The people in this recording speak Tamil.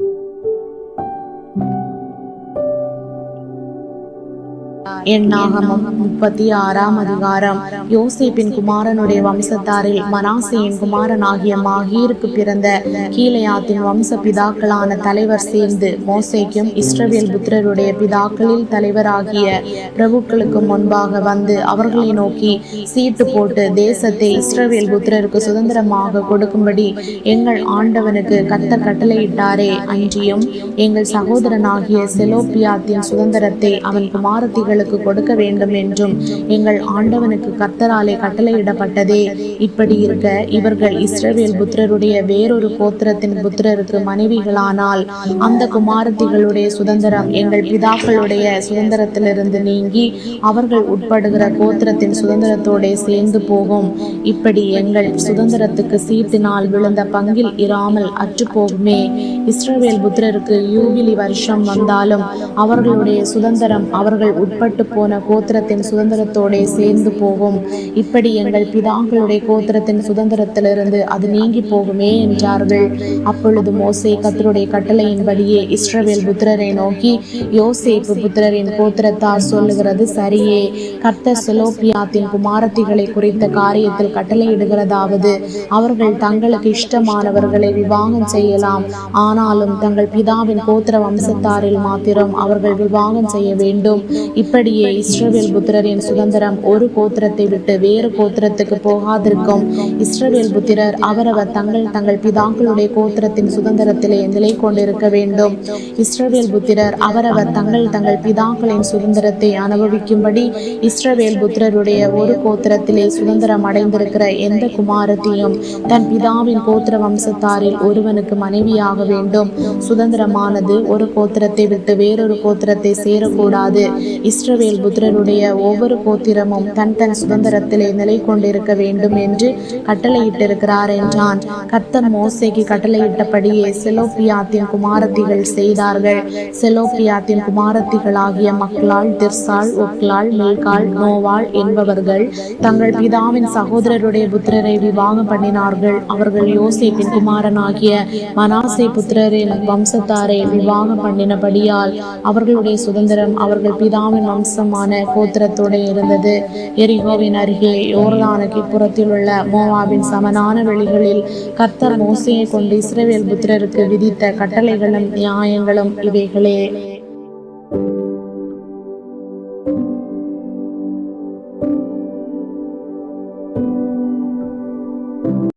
Thank you. எண்ணாகமம் முப்பத்தி ஆறாம் அதிகாரம். யோசிப்பின் குமாரனுடைய வம்சத்தாரில் மனாசேயின் குமாரனாகிய மாகீருக்கு பிறந்த கீழையாத்தின் வம்ச பிதாக்களான தலைவர் சேர்ந்து மோசேக்கும் இஸ்ரவேல் புத்திரருடைய பிதாக்களில் தலைவராகிய பிரபுக்களுக்கு முன்பாக வந்து அவர்களை நோக்கி சீட்டு போட்டு தேசத்தை இஸ்ரவேல் புத்திரருக்கு சுதந்திரமாக கொடுக்கும்படி எங்கள் ஆண்டவனுக்கு கத்த கட்டளையிட்டாரே அன்றியும் எங்கள் சகோதரனாகிய செலோபியாத்தின் சுதந்திரத்தை அவன் குமாரத்திகளுக்கு கொடுக்க வேண்டும் என்றும். எங்கள் ஆண்டவனுக்கு கர்த்தராலே கட்டளையிடப்பட்டதே. இப்படி இருக்க இவர்கள் இஸ்ரவேல் புத்திரருடைய வேறொரு கோத்திரத்தின் புத்திரருக்கு மனைவிகளானால் அந்த குமாரத்திகளுடைய சுதந்திரம் எங்கள் பிதாக்களுடைய சுதந்திரத்திலிருந்து நீங்கி அவர்கள் உட்படுகிற கோத்திரத்தின் சுதந்திரத்தோட சேர்ந்து போகும். இப்படி எங்கள் சுதந்திரத்துக்கு சீட்டினால் விழுந்த பங்கில் இராமல் அற்றுப்போகுமே இஸ்ரவேல் புத்திரருக்கு யூபிலி வருஷம் வந்தாலும் அவர்களுடைய சுதந்திரம் அவர்கள் உட்பட்டு போன கோத்திரத்தின் சுதந்திரத்தோட சேர்ந்து போகும். இப்படி எங்கள் பிதாங்களுடைய கோத்திரத்தின் சுதந்திரத்திலிருந்து அது நீங்கி போகுமே என்றார்கள். அப்பொழுது மோசே கத்தருடைய கட்டளையின்படியே இஸ்ரவேல் புத்திரரை நோக்கி யோசேப்பு புத்திரரின் கோத்திரத்தார் சொல்லுகிறது சரியே. கர்த்தர் செலோப்பியாத்தின் குமாரத்திகளை குறித்த காரியத்தில் கட்டளையிடுகிறதாவது அவர்கள் தங்களுக்கு இஷ்டமானவர்களை விவாகம் செய்யலாம். ஆனாலும் தங்கள் பிதாவின் கோத்திர வம்சத்தாரில் மாத்திரம் அவர்கள் விவாகம் செய்ய வேண்டும். இப்படி அப்படியே இஸ்ரவேல் புத்திரரின் சுதந்திரம் ஒரு கோத்திரத்தை விட்டு வேறு கோத்திரத்துக்கு போகாதிருக்கும். இஸ்ரவேல் புத்திரர் அவரவர் தங்கள் தங்கள் பிதாக்களுடைய கோத்திரத்தின் சுதந்திரத்திலே நிலை கொண்டிருக்க வேண்டும். இஸ்ரவேல் புத்திரர் அவரவர் தங்கள் தங்கள் பிதாக்களின் சுதந்திரத்தை அனுபவிக்கும்படி இஸ்ரவேல் புத்திரருடைய ஒரு கோத்திரத்திலே சுதந்திரம் அடைந்திருக்கிற எந்த குமாரத்தையும் தன் பிதாவின் கோத்திர வம்சத்தாரில் ஒருவனுக்கு மனைவியாக வேண்டும். சுதந்திரமானது ஒரு கோத்திரத்தை விட்டு வேறொரு கோத்திரத்தை சேரக்கூடாது. இஸ்ரவேல் புத்திரருடைய ஒவ்வொரு கோத்திரமும் தன் தன் சுதந்திரத்திலே நிலை கொண்டிருக்க வேண்டும் என்று கட்டளையிட்டிருக்கிறார் என்றான். கர்த்தர் மோசைக்கு கட்டளையிட்டபடியே செலோபியாத்தின் குமாரத்திகள் செய்தார்கள். செலோபியாத்தின் குமாரத்திகளாகிய மக்களால் திர்சால் ஒக்லால் மேல்கால் நோவாள் என்பவர்கள் தங்கள் பிதாவின் சகோதரருடைய புத்திரரை விவாகம் பண்ணினார்கள். அவர்கள் யோசேப்பின் குமாரனாகிய மனாசை புத்திரரின் வம்சத்தாரை விவாகம் பண்ணினபடியால் அவர்களுடைய சுதந்திரம் அவர்கள் பிதாவின் வம்ச வம்சமான கோத்திரத்தோடு இருந்தது. எரிகோவின் அருகே யோர்தானுக்கு புறத்தில் உள்ள மோவாவின் சமனான வெளிகளில் கர்த்தர் மோசையை கொண்டு இஸ்ரேவேல் புத்திரருக்கு விதித்த கட்டளைகளும் நியாயங்களும் இவைகளே.